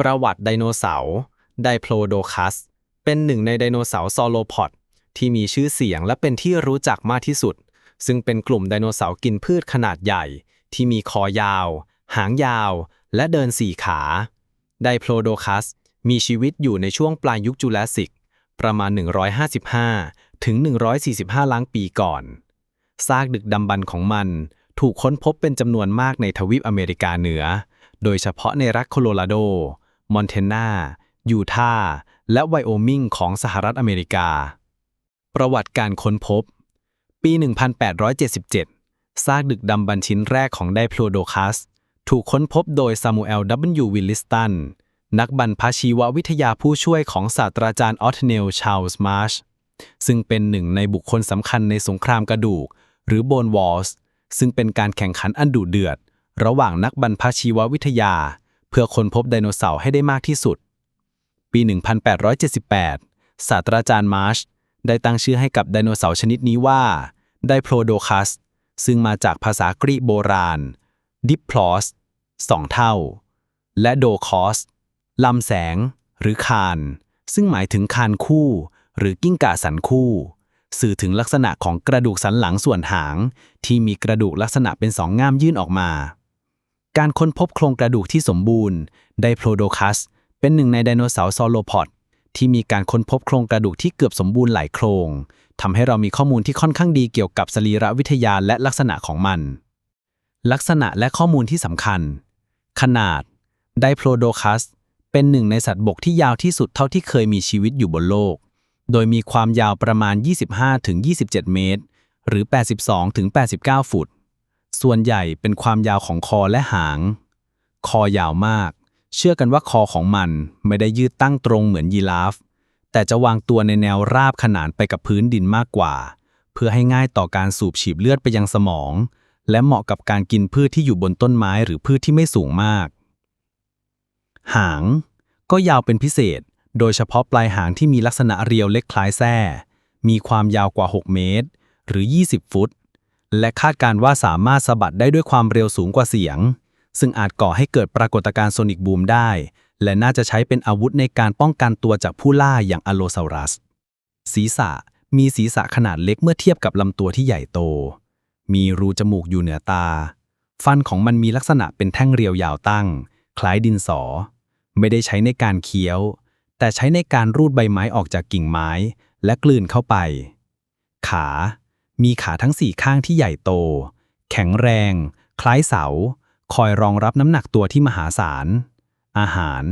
ประวัติไดโนเสาร์ไดโพลโดคัส เป็นหนึ่งในไดโนเสาร์ซอโลพอดที่มีชื่อเสียงและเป็นที่รู้จักมากที่สุด ซึ่งเป็นกลุ่มไดโนเสาร์กินพืชขนาดใหญ่ ที่มีคอยาว หางยาว และเดินสี่ขาไดโพลโดคัส มีชีวิตอยู่ในช่วงปลายยุคจูราสสิก ประมาณ 155 ถึง 145 ล้านปีก่อน ซากดึกดำบรรพ์ของมัน ถูกค้นพบเป็นจำนวนมากในทวีปอเมริกาเหนือ โดยเฉพาะในรัฐโคโลราโด มอนเทนายูทาห์และไวโอมิงของสหรัฐอเมริกา ประวัติการค้นพบ ปี 1877 ซากดึกดำบรรพ์ชิ้นแรกของไดโพลโดคัส ถูกค้นพบโดยซามูเอล W. วิลลิสตัน นักบรรพชีววิทยาผู้ช่วยของศาสตราจารย์ออตเนล ชาลส์มาร์ช ซึ่งเป็นหนึ่งในบุคคลสำคัญในสงครามกระดูก หรือโบนวอลส์ ซึ่งเป็นการแข่งขันอันดุเดือด ระหว่างนักบรรพชีววิทยา เพื่อค้นพบไดโนเสาร์ให้ได้มากที่สุด ปี 1878 ศาสตราจารย์มาร์ช ได้ตั้งชื่อให้กับไดโนเสาร์ชนิดนี้ว่า ไดโพลโดคัส ซึ่งมาจากภาษากรีกโบราณ ดิปพลอสสองเท่า และโดคอส ลำแสง หรือคาน ซึ่งหมายถึงคานคู่ หรือกิ้งก่าสันคู่ สื่อถึงลักษณะของกระดูกสันหลังส่วนหาง ที่มีกระดูกลักษณะเป็นสองง่ามยื่นออกมา การค้นพบโครงกระดูกที่สมบูรณ์ไดโพโดคัส เป็นหนึ่งในไดโนเสาร์ซอโลพอดที่มีการค้นพบโครงกระดูกที่เกือบสมบูรณ์หลายโครงทำให้เรามีข้อมูลที่ค่อนข้างดีเกี่ยวกับสรีรวิทยาและลักษณะของมัน ลักษณะและข้อมูลที่สำคัญ ขนาดไดโพโดคัส เป็นหนึ่งในสัตว์บกที่ยาวที่สุดเท่าที่เคยมีชีวิตอยู่บนโลก โดยมีความยาวประมาณ 25-27 เมตร หรือ 82-89 ฟุต ส่วนใหญ่เป็นความยาวของคอและหาง คอยาวมาก เชื่อกันว่าคอของมันไม่ได้ยืดตั้งตรงเหมือนยีราฟ แต่จะวางตัวในแนวราบขนานไปกับพื้นดินมากกว่า เพื่อให้ง่ายต่อการสูบฉีดเลือดไปยังสมอง และเหมาะกับการกินพืชที่อยู่บนต้นไม้หรือพืชที่ไม่สูงมาก หาง ก็ยาวเป็นพิเศษ โดยเฉพาะปลายหางที่มีลักษณะเรียวเล็กคล้ายแส้มีความยาวกว่า 6 เมตร หรือ 20 ฟุต และคาดการณ์ว่าสามารถสะบัดได้ด้วยความเร็วสูงกว่าเสียง ซึ่งอาจก่อให้เกิดปรากฏการณ์โซนิกบูมได้ และน่าจะใช้เป็นอาวุธในการป้องกันตัวจากผู้ล่าอย่างอโลซารัส ศีรษะมีศีรษะขนาดเล็กเมื่อเทียบกับลำตัวที่ใหญ่โต มีรูจมูกอยู่เหนือตา ฟันของมันมีลักษณะเป็นแท่งเรียวยาวตั้ง คล้ายดินสอ ไม่ได้ใช้ในการเคี้ยว แต่ใช้ในการรูดใบไม้ออกจากกิ่งไม้ และกลืนเข้าไป ขา มีขาทั้งสี่ข้างที่ใหญ่โต แข็งแรง คล้ายเสา คอยรองรับน้ำหนักตัวที่มหาศาล อาหาร